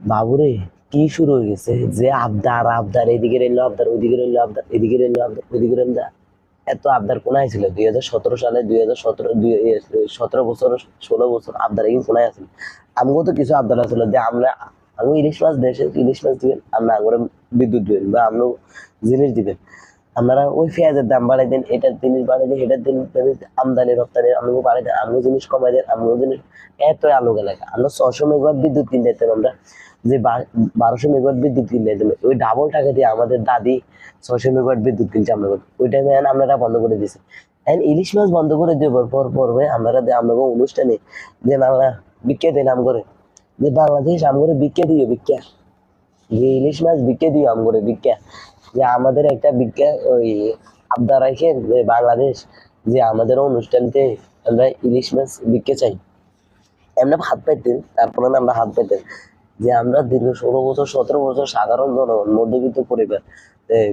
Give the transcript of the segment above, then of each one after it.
বাবুরে, কি শুরু হয়ে গেছে? যে আবদার আবদার, এদিকে রইল আবদার, ওইদিকে রইল আবদার, এদিকে রইল আবদার, ওইদিকে রেলদা এত আবদার কোনায় ছিল? দুই হাজার সতেরো সালে, দুই হাজার সতেরো সতেরো বছর, ষোলো বছর আবদার এই কোনায় আছিল। আমগো তো কিছু আবদার আছিল যে আমরা আমি ইলিশ মাছ দেশে ইলিশ মাছ দিবেন, আমরা আগরে বিদ্যুৎ দিবেন বা আমরা জিনিস দিবেন। আপনারা ওই পেঁয়াজের দাম বাড়াই দেন, এটার জিনিস বাড়াই দেন, এটার জিনিস আমদানি রপ্তানি আমগো বাড়াই দেন আমগো জিনিস কমাই দেন আমগো জিনিস এত আলোক এলাকা আমরা ছশো মেগাওয়াট বিদ্যুৎ কিনে দিতাম আমরা। যে বারোশো মেগাওয়াট বিদ্যুৎ কিনে দিতাম ওই ডাবল টাকা দিয়ে আমাদের দাদি ছশো মেগাওয়াট বিদ্যুৎ কিনছে আমরা। ওই টাইমে আমরা বন্ধ করে দিয়েছি। এখন ইলিশ মাছ বন্ধ করে দেওয়ার পর পর্বে আমরা আমরা অনুষ্ঠানে যে বাংলা বিক্রি দেন আম করে। যে বাংলাদেশ আম করে বিক্রি দিও বিক্রিয়া। যে ইলিশ মাছ বিক্রি দিও আম করে বিক্রিয়া। যে আমাদের একটা বিজ্ঞান, ওই আবদার রাখেন যে বাংলাদেশ যে আমাদের অনুষ্ঠানতে আমরা ইলিশ মাছ বিক্রি চাই। আমরা হাত পাইতেন, তারপরে আমরা হাত পাইতেন। যে আমরা দীর্ঘ ষোলো বছর, সতেরো বছর সাধারণ জনগণ মধ্যবিত্ত পরিবার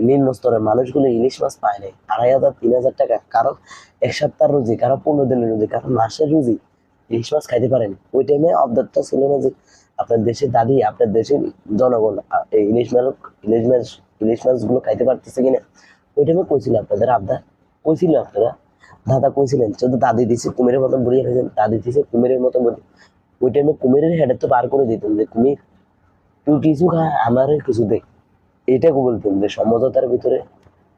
নিম্ন স্তরের মানুষগুলো ইলিশ মাছ পায় নাই। আড়াই হাজার, তিন হাজার টাকা। কারও এক সপ্তাহ রুজি কারও পনেরো দিনের রুজি কারও মাসের রুজি ইলিশ মাছ খাইতে পারেন। ওই টাইমে অবদারটা ছিল না যে আপনার দেশের দাদি, আপনার দেশের জনগণ ইলিশ মাছ ইলিশ মাছ ইলিশ মাছগুলো খাইতে পারতেছে কিনা? ওই টাইমে কইছিল আপনাদের, আবদার। কইছিল আপনারা। দাদা কইছিলেন শুধু দাদি দিছে কুমিরের মতন বলিয়ে ফেলেছেন দাদি দিছে কুমিরের মতন বলি ওই টাইমে কুমিরের হেডে তো বার করে দিতেন যে, কুমির, তুই কিছু খা, আমার কিছু দেখ এইটাকে বলতেন যে, সমঝোতার ভিতরে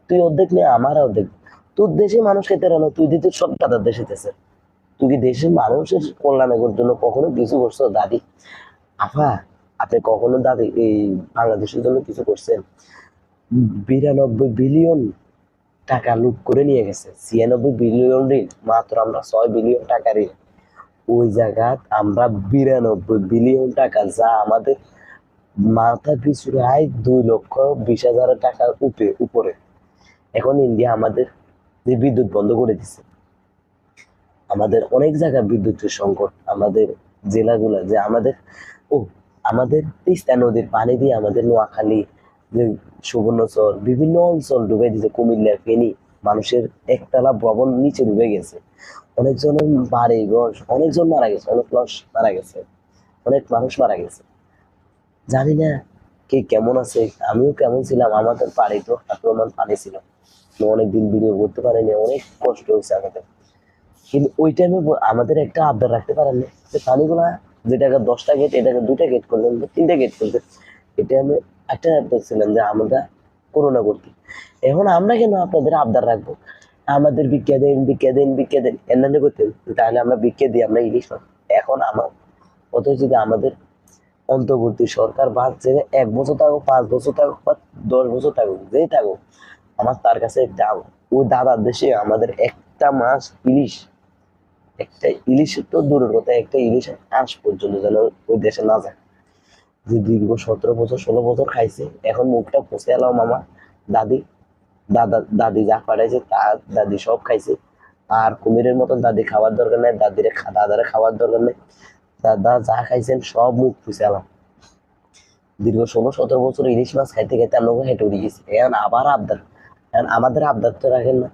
তুই অর্ধেক নে, আমার অর্ধেক। তোর দেশে মানুষ খেতে রানো তুই দিতে সব দাদার দেশে দেশে তুই কি দেশের মানুষের কল্যাণের জন্য কখনো কিছু করছ, দাদি? আফা, আপনি কখনো দাদি, এই বাংলাদেশের জন্য কিছু করছেন? বিরানব্বই বিলিয়ন টাকা লুট করে নিয়ে গেছে। ছিয়ানব্বই বিলিয়ন ঋণ, মাত্র আমরা ছয় বিলিয়ন টাকা ঋণ। ওই জায়গাত আমরা বিরানব্বই বিলিয়ন টাকা যা আমাদের মাথা পিছু আয় দুই লক্ষ বিশ হাজার টাকার উপরে উপরে। এখন ইন্ডিয়া আমাদের যে বিদ্যুৎ বন্ধ করে দিছে, আমাদের অনেক জায়গায় বিদ্যুতের সংকট, আমাদের জেলাগুলো যে আমাদের, ও, আমাদের তিস্তা নদীর পানি দিয়ে আমাদের নোয়াখালী যে সুবর্ণচর বিভিন্ন অঞ্চল ডুবে দিয়েছে কুমিল্লা, ফেনী, মানুষের একতলা ভবন নিচে ডুবে গেছে। অনেকজনের বাড়ি, ঘর, অনেকজন মারা গেছে, অনেক মানুষ মারা গেছে, অনেক মানুষ মারা গেছে। জানি না কে কেমন আছে, আমিও কেমন ছিলাম, আমাদের বাড়ি তো আক্রমণ পানি ছিল। অনেকদিন ভিডিও করতে পারিনি, অনেক কষ্ট হয়েছে আমাদের। কিন্তু ওই টাইমে আমাদের একটা আবদার রাখতে পারেন যে পানিগুলা যেটাকে দশটা গেট এটাকে দুটা গেট করলেন, তিনটা গেট করলেন এটা আমি একটা ছিলাম যে আমরা করোনা করতে এখন আমরা কেন আপনাদের আবদার রাখব? আমাদের বিজ্ঞা দেন বিজ্ঞা দেন বিজ্ঞা দেন এনানে করতেন তাহলে আমরা বিজ্ঞা দিই, আমরা ইলিশ এখন আমার অথচ যদি আমাদের অন্তর্বর্তী সরকার বা যে এক বছর থাকুক, পাঁচ বছর থাকুক বা দশ বছর থাকুক যেই থাকুক, আমার তার কাছে একটা ওই দাদার দেশে আমাদের একটা মাছ ইলিশ, একটা ইলিশ তো দূরের কথা, একটা ইলিশ আঁশ পর্যন্ত যেন ওই দেশে না যায়। যে দীর্ঘ সতেরো বছর, ষোলো বছর খাইছে, এখন মুখটা পুষে এলাম মামা। দাদি, দাদা, দাদি যা পাঠাইছে তা দাদি সব খাইছে। আর কুমিরের মতন দাদি খাওয়ার দরকার নেই, দাদিরে দাদারে খাওয়ার দরকার নেই। দাদা যা খাইছেন সব মুখ পুষে এলাম। দীর্ঘ ষোলো, সতেরো বছর ইলিশ মাছ খাইতে খাইতে আমরা হেঁটে উঠে গেছি। এখন আবার আবদার। এখন আমাদের আবদার তো রাখেন না।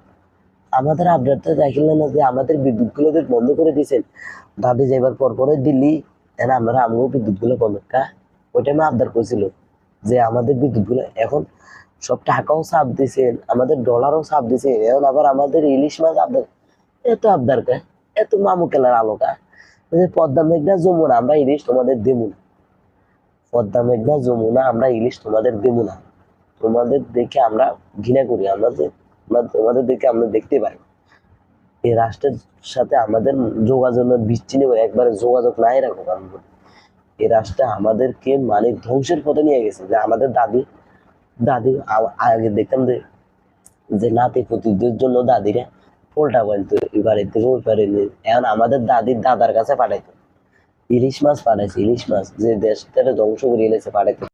আমাদের আবদার তো রাখেন না যে আমাদের বিদ্যুৎ গুলো বন্ধ করে দিয়েছেন। দাদি যাইবার পর পরে দিল্লি এখন আমরা আমরাও বিদ্যুৎ গুলো বন্ধ। কা? ওই টাইমে আবদার করেছিল যে আমাদের বিদ্যুৎ এখন সব টাকাও চাপ দিছেন আমাদের ডলারও চাপ দিছে এখন আবার আমাদের ইলিশ মাছ আবদার এত আবদার কা? এত মামু কেলার আলোকা পদ্মা মেঘনা যমুনা, আমরা ইলিশ তোমাদের দেবো না। পদ্মা মেঘনা যমুনা, আমরা ইলিশ তোমাদের দেবো না। তোমাদের দেখে আমরা ঘৃণা করি, আমরা যে তোমাদের দেখে আমরা দেখতে পাই এই রাষ্ট্রের সাথে আমাদের যোগাযোগ বিচ্ছিন্ন একবারে যোগাযোগ নাই রাখো কারণ এই রাষ্ট্র আমাদেরকে মানে ধ্বংসের পথে নিয়ে গেছে। যে আমাদের দাদি দাদি আগে দেখতাম যে যে নাতি পুতিদের জন্য দাদিরা পোলটা এই এবারে থেকে ওই পারে নিয়ে এখন আমাদের দাদির দাদার কাছে পাঠাইতো। ইলিশ মাছ পাঠাইছে, ইলিশ মাছ যে দেশটারে ধ্বংস করে এনেছে, পাঠাইতো।